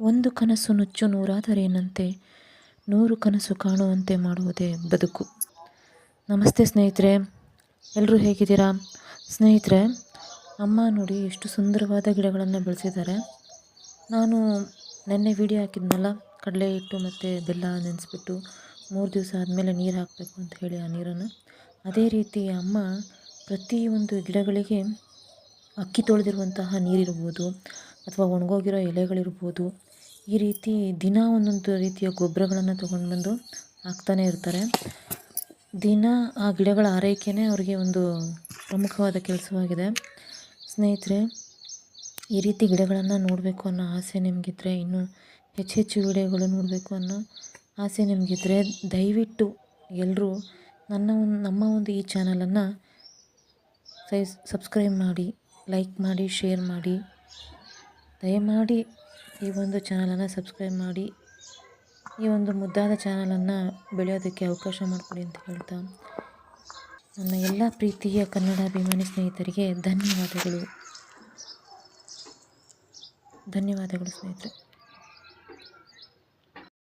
ಒಂದು ಕನಸು ನುಚ್ಚು ನೂರಾದರೇನಂತೆ, ನೂರು ಕನಸು ಕಾಣುವಂತೆ ಮಾಡುವುದೇ ಬದುಕು. ನಮಸ್ತೆ ಸ್ನೇಹಿತರೆ ಎಲ್ಲರೂ ಹೇಗಿದ್ದೀರಾ? ಸ್ನೇಹಿತರೆ, ಅಮ್ಮ ನೋಡಿ ಎಷ್ಟು ಸುಂದರವಾದ ಗಿಡಗಳನ್ನು ಬೆಳೆಸಿದ್ದಾರೆ. ನಾನು ನೆನ್ನೆ ವಿಡಿಯೋ ಹಾಕಿದ್ನಲ್ಲ, ಕಡಲೆ ಹಿಟ್ಟು ಮತ್ತು ಬೆಲ್ಲ ನೆನೆಸ್ಬಿಟ್ಟು ಮೂರು ದಿವಸ ಆದಮೇಲೆ ನೀರು ಹಾಕಬೇಕು ಅಂತ ಹೇಳಿ ಆ ನೀರನ್ನು. ಅದೇ ರೀತಿ ಅಮ್ಮ ಪ್ರತಿಯೊಂದು ಗಿಡಗಳಿಗೆ ಅಕ್ಕಿ ತೊಳೆದಿರುವಂತಹ ನೀರಿರ್ಬೋದು ಅಥವಾ ಒಣಗೋಗಿರೋ ಎಲೆಗಳಿರ್ಬೋದು, ಈ ರೀತಿ ದಿನ ಒಂದೊಂದು ರೀತಿಯ ಗೊಬ್ಬರಗಳನ್ನು ತೊಗೊಂಡು ಬಂದು ಹಾಕ್ತಾನೆ ಇರ್ತಾರೆ. ದಿನ ಆ ಗಿಡಗಳ ಆರೈಕೆನೇ ಅವರಿಗೆ ಒಂದು ಪ್ರಮುಖವಾದ ಕೆಲಸವಾಗಿದೆ. ಸ್ನೇಹಿತರೆ, ಈ ರೀತಿ ಗಿಡಗಳನ್ನು ನೋಡಬೇಕು ಅನ್ನೋ ಆಸೆ ನಿಮಗಿದ್ರೆ ಇನ್ನೂ ಹೆಚ್ಚು ಹೆಚ್ಚು ವಿಡಿಯೋಗಳು ನೋಡಬೇಕು ಅನ್ನೋ ಆಸೆ ನಿಮಗಿದ್ರೆ ದಯವಿಟ್ಟು ಎಲ್ಲರೂ ನನ್ನ ಒಂದು ನಮ್ಮ ಒಂದು ಈ ಚಾನಲನ್ನು ಸೈಸ್, ಸಬ್ಸ್ಕ್ರೈಬ್ ಮಾಡಿ, ಲೈಕ್ ಮಾಡಿ, ಶೇರ್ ಮಾಡಿ. ದಯಮಾಡಿ ಈ ಒಂದು ಚಾನಲನ್ನು ಸಬ್ಸ್ಕ್ರೈಬ್ ಮಾಡಿ, ಈ ಒಂದು ಮುದ್ದಾದ ಚಾನಲನ್ನು ಬೆಳೆಯೋದಕ್ಕೆ ಅವಕಾಶ ಮಾಡಿಕೊಡಿ ಅಂತ ಹೇಳ್ತಾ ನನ್ನ ಎಲ್ಲ ಪ್ರೀತಿಯ ಕನ್ನಡಾಭಿಮಾನಿ ಸ್ನೇಹಿತರಿಗೆ ಧನ್ಯವಾದಗಳು. ಧನ್ಯವಾದಗಳು ಸ್ನೇಹಿತರೆ.